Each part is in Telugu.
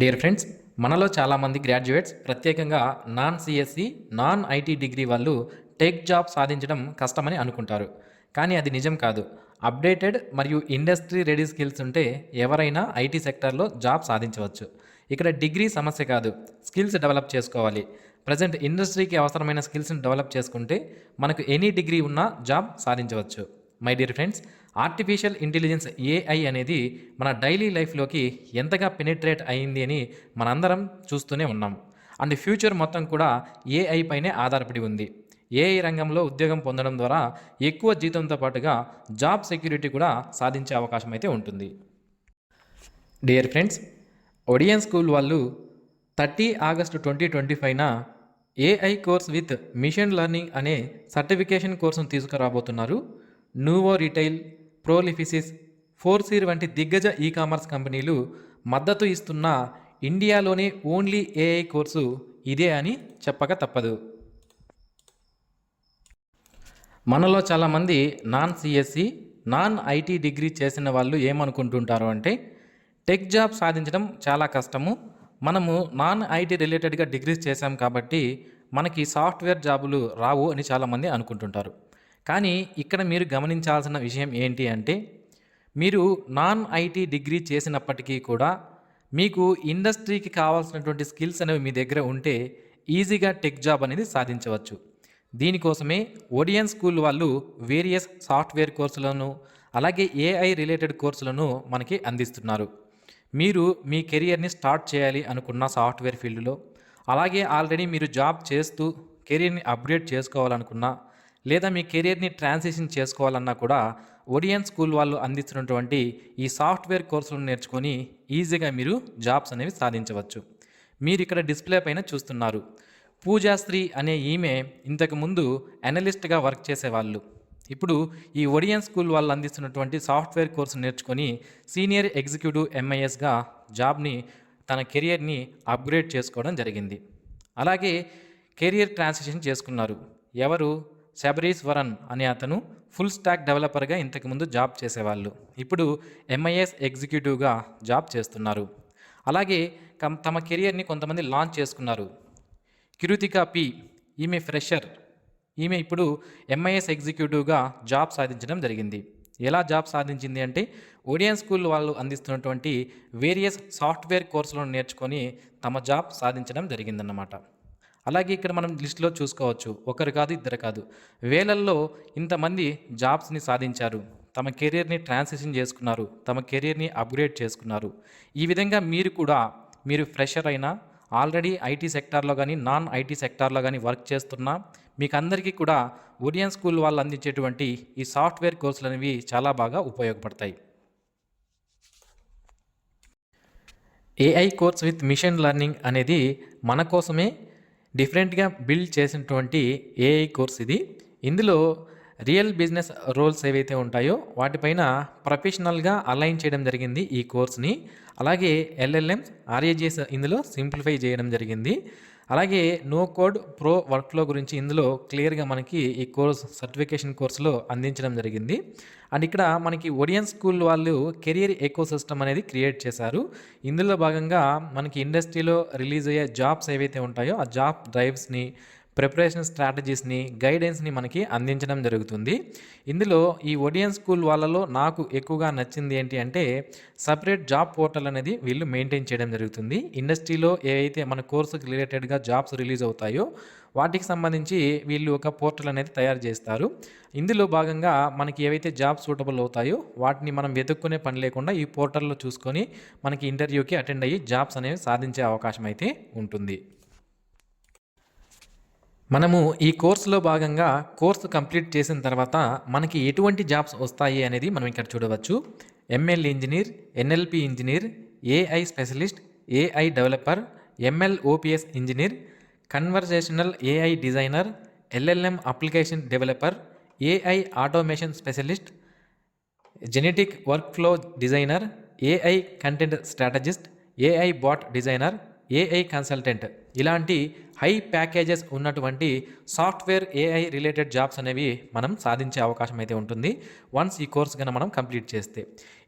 డియర్ ఫ్రెండ్స్ మనలో చాలామంది గ్రాడ్యుయేట్స్ ప్రత్యేకంగా non CSC non IT degree వాళ్ళు టెక్ జాబ్ సాధించడం కష్టమని అనుకుంటారు కానీ అది నిజం కాదు అప్డేటెడ్ మరియు ఇండస్ట్రీ రెడీ స్కిల్స్ ఉంటే ఎవరైనా ఐటీ సెక్టర్లో జాబ్ సాధించవచ్చు ఇక్కడ డిగ్రీ సమస్య కాదు స్కిల్స్ డెవలప్ చేసుకోవాలి ప్రజెంట్ ఇండస్ట్రీకి అవసరమైన స్కిల్స్ని డెవలప్ చేసుకుంటే మనకు ఎనీ డిగ్రీ ఉన్నా జాబ్ సాధించవచ్చు my dear friends artificial intelligence AI అనేది మన డైలీ లైఫ్లోకి ఎంతగా పెనిట్రేట్ అయింది అని మనందరం చూస్తూనే ఉన్నాం అండ్ ఫ్యూచర్ మొత్తం కూడా ఏఐ పైనే ఆధారపడి ఉంది ఏఐ రంగంలో ఉద్యోగం పొందడం ద్వారా ఎక్కువ జీతంతో పాటుగా జాబ్ సెక్యూరిటీ కూడా సాధించే అవకాశం అయితే ఉంటుంది డియర్ ఫ్రెండ్స్ ఒడియన్ స్కూల్ వాళ్ళు thirty August twenty twenty ఫైవ్న AI course with machine learning అనే సర్టిఫికేషన్ కోర్సును తీసుకురాబోతున్నారు నూవో రిటైల్ ప్రోలిఫిసిస్ ఫోర్సీర్ వంటి దిగ్గజ ఈ కామర్స్ కంపెనీలు మద్దతు ఇస్తున్న ఇండియాలోనే ఓన్లీ ఏఐ కోర్సు ఇదే అని చెప్పక తప్పదు మనలో చాలామంది non CSC non IT degree చేసిన వాళ్ళు ఏమనుకుంటుంటారు అంటే టెక్ జాబ్ సాధించడం చాలా కష్టము మనము నాన్ ఐటీ రిలేటెడ్గా డిగ్రీస్ చేశాం కాబట్టి మనకి సాఫ్ట్వేర్ జాబులు రావు అని చాలామంది అనుకుంటుంటారు కానీ ఇక్కడ మీరు గమనించాల్సిన విషయం ఏంటి అంటే మీరు నాన్ ఐటీ డిగ్రీ చేసినప్పటికీ కూడా మీకు ఇండస్ట్రీకి కావాల్సినటువంటి స్కిల్స్ అనేవి మీ దగ్గర ఉంటే ఈజీగా టెక్ జాబ్ అనేది సాధించవచ్చు దీనికోసమే ఒడియన్ స్కూల్ వాళ్ళు వేరియస్ సాఫ్ట్వేర్ కోర్సులను అలాగే ఏఐ రిలేటెడ్ కోర్సులను మనకి అందిస్తున్నారు మీరు మీ కెరియర్ని స్టార్ట్ చేయాలి అనుకున్న సాఫ్ట్వేర్ ఫీల్డ్లో అలాగే ఆల్రెడీ మీరు జాబ్ చేస్తూ కెరీర్ని అప్గ్రేడ్ చేసుకోవాలనుకున్నా లేదా మీ కెరియర్ని ట్రాన్సిషన్ చేసుకోవాలన్నా కూడా ఒడియన్ స్కూల్ వాళ్ళు అందిస్తున్నటువంటి ఈ సాఫ్ట్వేర్ కోర్సులను నేర్చుకొని ఈజీగా మీరు జాబ్స్ అనేవి సాధించవచ్చు మీరు ఇక్కడ డిస్ప్లే పైన చూస్తున్నారు పూజాశ్రీ అనే ఈమె ఇంతకుముందు అనలిస్ట్గా వర్క్ చేసేవాళ్ళు ఇప్పుడు ఈ ఒడియన్ స్కూల్ వాళ్ళు అందిస్తున్నటువంటి సాఫ్ట్వేర్ కోర్సు నేర్చుకొని సీనియర్ ఎగ్జిక్యూటివ్ ఎంఐఎస్గా జాబ్ని తన కెరియర్ని అప్గ్రేడ్ చేసుకోవడం జరిగింది అలాగే కెరియర్ ట్రాన్సిషన్ చేసుకున్నారు ఎవరు వరన్ అనే అతను ఫుల్ స్టాక్ డెవలపర్గా ఇంతకుముందు జాబ్ చేసేవాళ్ళు ఇప్పుడు ఎంఐఎస్ ఎగ్జిక్యూటివ్గా జాబ్ చేస్తున్నారు అలాగే తమ కెరియర్ని కొంతమంది లాంచ్ చేసుకున్నారు కిరుతిక పి ఈమె ఫ్రెషర్ ఈమె ఇప్పుడు ఎంఐఎస్ ఎగ్జిక్యూటివ్గా జాబ్ సాధించడం జరిగింది ఎలా జాబ్ సాధించింది అంటే ఓడియన్ స్కూల్ వాళ్ళు అందిస్తున్నటువంటి వేరియస్ సాఫ్ట్వేర్ కోర్సులను నేర్చుకొని తమ జాబ్ సాధించడం జరిగిందన్నమాట అలాగే ఇక్కడ మనం లిస్టులో చూసుకోవచ్చు ఒకరు కాదు ఇద్దరు కాదు వేలల్లో ఇంతమంది జాబ్స్ని సాధించారు తమ కెరీర్ని ట్రాన్సిషన్ చేసుకున్నారు తమ కెరీర్ని అప్గ్రేడ్ చేసుకున్నారు ఈ విధంగా మీరు కూడా మీరు ఫ్రెషర్ అయినా ఆల్రెడీ ఐటీ సెక్టార్లో కానీ నాన్ ఐటీ సెక్టార్లో కానీ వర్క్ చేస్తున్నా మీకు అందరికీ కూడా ఒరియన్ స్కూల్ వాళ్ళు అందించేటువంటి ఈ సాఫ్ట్వేర్ కోర్సులు అనేవి చాలా బాగా ఉపయోగపడతాయి AI course with machine learning అనేది మన కోసమే డిఫరెంట్గా బిల్డ్ చేసినటువంటి ఏఐ కోర్స్ ఇది ఇందులో రియల్ బిజినెస్ రోల్స్ ఏవైతే ఉంటాయో వాటిపైన ప్రొఫెషనల్గా అలైన్ చేయడం జరిగింది ఈ కోర్స్ని అలాగే ఎల్ఎల్ఎం ఆర్ఏజీఎస్ ఇందులో సింప్లిఫై చేయడం జరిగింది అలాగే నో కోడ్ ప్రో వర్క్ఫ్లో గురించి ఇందులో క్లియర్గా మనకి ఈ కోర్స్ సర్టిఫికేషన్ కోర్సులో అందించడం జరిగింది అండ్ ఇక్కడ మనకి ఒడియన్ స్కూల్ వాళ్ళు కెరియర్ ఎకో సిస్టమ్ అనేది క్రియేట్ చేశారు ఇందులో భాగంగా మనకి ఇండస్ట్రీలో రిలీజ్ అయ్యే జాబ్స్ ఏవైతే ఉంటాయో ఆ జాబ్ డ్రైవ్స్ని ప్రిపరేషన్ స్ట్రాటజీస్ని గైడెన్స్ని మనకి అందించడం జరుగుతుంది ఇందులో ఈ ఒడియన్ స్కూల్ వాళ్ళలో నాకు ఎక్కువగా నచ్చింది ఏంటి అంటే సపరేట్ జాబ్ పోర్టల్ అనేది వీళ్ళు మెయింటైన్ చేయడం జరుగుతుంది ఇండస్ట్రీలో ఏవైతే మన కోర్సుకి రిలేటెడ్గా జాబ్స్ రిలీజ్ అవుతాయో వాటికి సంబంధించి వీళ్ళు ఒక పోర్టల్ అనేది తయారు చేస్తారు ఇందులో భాగంగా మనకి ఏవైతే జాబ్ సూటబుల్ అవుతాయో వాటిని మనం వెతుక్కునే పని లేకుండా ఈ పోర్టల్లో చూసుకొని మనకి ఇంటర్వ్యూకి అటెండ్ అయ్యి జాబ్స్ అనేవి సాధించే అవకాశం అయితే ఉంటుంది మనము ఈ కోర్సులో భాగంగా కోర్సు కంప్లీట్ చేసిన తర్వాత మనకి ఎటువంటి జాబ్స్ వస్తాయి అనేది మనం ఇక్కడ చూడవచ్చు ML engineer NLP engineer AI specialist AI developer ML ops engineer conversational AI designer LLM application developer AI automation specialist genetic workflow designer AI content strategist AI bot designer AI consultant ఇలాంటి హై ప్యాకేజెస్ ఉన్నటువంటి సాఫ్ట్వేర్ ఏఐ రిలేటెడ్ జాబ్స్ అనేవి మనం సాధించే అవకాశం అయితే ఉంటుంది వన్స్ ఈ కోర్స్ కనుక మనం కంప్లీట్ చేస్తే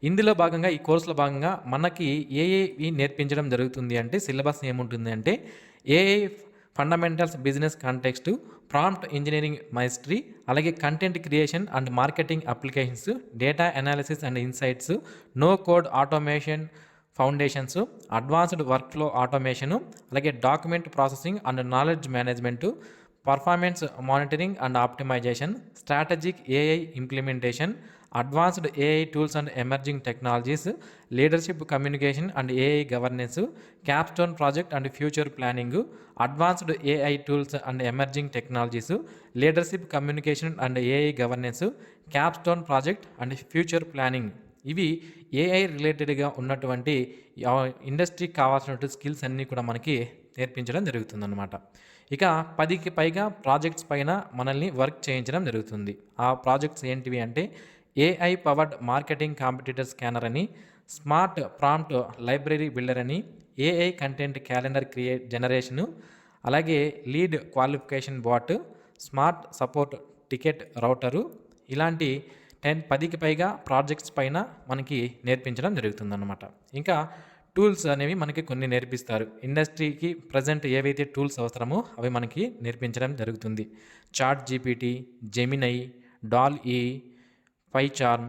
ఇందులో భాగంగా ఈ కోర్సులో భాగంగా మనకి ఏఐ నేర్పించడం జరుగుతుంది అంటే సిలబస్ ఏముంటుంది అంటే AI fundamentals business context prompt engineering mastery అలాగే content creation and marketing applications data analysis and insights no code automation foundations, advanced workflow automation, like document processing and knowledge management, performance monitoring and optimization, strategic AI implementation, advanced AI tools and emerging technologies, leadership communication and AI governance, capstone project and future planning, advanced AI tools and emerging technologies, leadership communication and AI governance, capstone project and future planning. ఇవి ఏఐ రిలేటెడ్గా ఉన్నటువంటి ఇండస్ట్రీకి కావాల్సినటువంటి స్కిల్స్ అన్నీ కూడా మనకి నేర్పించడం జరుగుతుందన్నమాట ఇక పదికి పైగా ప్రాజెక్ట్స్ పైన మనల్ని వర్క్ చేయించడం జరుగుతుంది ఆ ప్రాజెక్ట్స్ ఏంటివి అంటే AI powered marketing competitor scanner అని స్మార్ట్ ప్రాంప్ట్ లైబ్రరీ బిల్డర్ అని AI content calendar create generation అలాగే lead qualification bot smart support ticket router ఇలాంటి టెన్ పదికి పైగా ప్రాజెక్ట్స్ పైన మనకి నేర్పించడం జరుగుతుందన్నమాట ఇంకా టూల్స్ అనేవి మనకి కొన్ని నేర్పిస్తారు ఇండస్ట్రీకి ప్రజెంట్ ఏవైతే టూల్స్ అవసరమో అవి మనకి నేర్పించడం జరుగుతుంది chat GPT Gemini DALL E PyCharm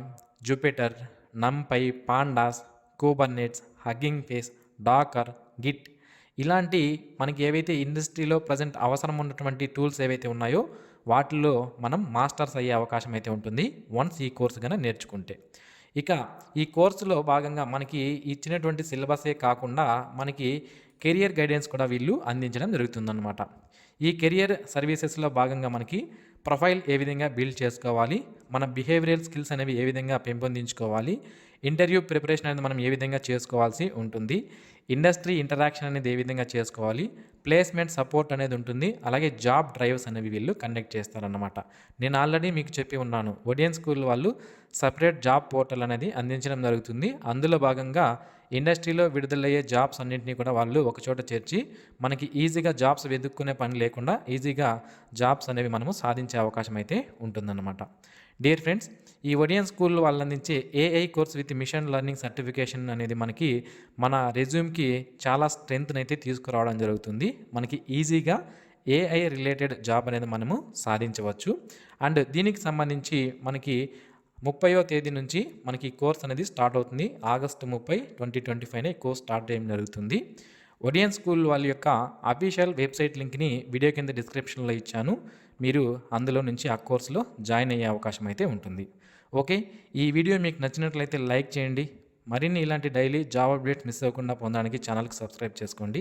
Jupyter NumPy pandas Kubernetes Hugging Face Docker Git ఇలాంటి మనకి ఏవైతే ఇండస్ట్రీలో ప్రజెంట్ అవసరం ఉన్నటువంటి టూల్స్ ఏవైతే ఉన్నాయో వాటిలో మనం మాస్టర్స్ అయ్యే అవకాశం అయితే ఉంటుంది వన్స్ ఈ కోర్సు కనుక నేర్చుకుంటే ఇక ఈ కోర్సులో భాగంగా మనకి ఇచ్చినటువంటి సిలబసే కాకుండా మనకి కెరియర్ గైడెన్స్ కూడా వీళ్ళు అందించడం జరుగుతుందన్నమాట ఈ కెరియర్ సర్వీసెస్లో భాగంగా మనకి ప్రొఫైల్ ఏ విధంగా బిల్డ్ చేసుకోవాలి మన బిహేవియల్ స్కిల్స్ అనేవి ఏ విధంగా పెంపొందించుకోవాలి ఇంటర్వ్యూ ప్రిపరేషన్ అనేది మనం ఏ విధంగా చేసుకోవాల్సి ఉంటుంది ఇండస్ట్రీ ఇంటరాక్షన్ అనేది ఏ విధంగా చేసుకోవాలి ప్లేస్మెంట్ సపోర్ట్ అనేది ఉంటుంది అలాగే జాబ్ డ్రైవ్స్ అనేవి వీళ్ళు కండక్ట్ చేస్తారన్నమాట నేను ఆల్రెడీ మీకు చెప్పి ఉన్నాను ఒడియన్ స్కూల్ వాళ్ళు సపరేట్ జాబ్ పోర్టల్ అనేది అందించడం జరుగుతుంది అందులో భాగంగా ఇండస్ట్రీలో విడుదలయ్యే జాబ్స్ అన్నింటినీ కూడా వాళ్ళు ఒకచోట చేర్చి మనకి ఈజీగా జాబ్స్ వెతుక్కునే పని లేకుండా ఈజీగా జాబ్స్ అనేవి మనము సాధించే అవకాశం అయితే ఉంటుందన్నమాట డియర్ ఫ్రెండ్స్ ఈ ఒడియన్ స్కూల్ వాళ్ళు అందించే AI course with machine learning certification అనేది మనకి మన రెజ్యూమ్కి చాలా స్ట్రెంగ్త్ని అయితే తీసుకురావడం జరుగుతుంది మనకి ఈజీగా ఏఐ రిలేటెడ్ జాబ్ అనేది మనము సాధించవచ్చు అండ్ దీనికి సంబంధించి మనకి ముప్పయో తేదీ నుంచి మనకి కోర్స్ అనేది స్టార్ట్ అవుతుంది ఆగస్టు ముప్పై twenty twenty five course start చేయడం జరుగుతుంది ఒడియన్ స్కూల్ వాళ్ళ యొక్క అఫీషియల్ వెబ్సైట్ లింక్ని వీడియో కింద డిస్క్రిప్షన్లో ఇచ్చాను మీరు అందులో నుంచి ఆ కోర్సులో జాయిన్ అయ్యే అవకాశం అయితే ఉంటుంది ఓకే ఈ వీడియో మీకు నచ్చినట్లయితే లైక్ చేయండి మరిన్ని ఇలాంటి డైలీ జాబ్ అప్డేట్స్ మిస్ అవ్వకుండా పొందడానికి ఛానల్కి సబ్స్క్రైబ్ చేసుకోండి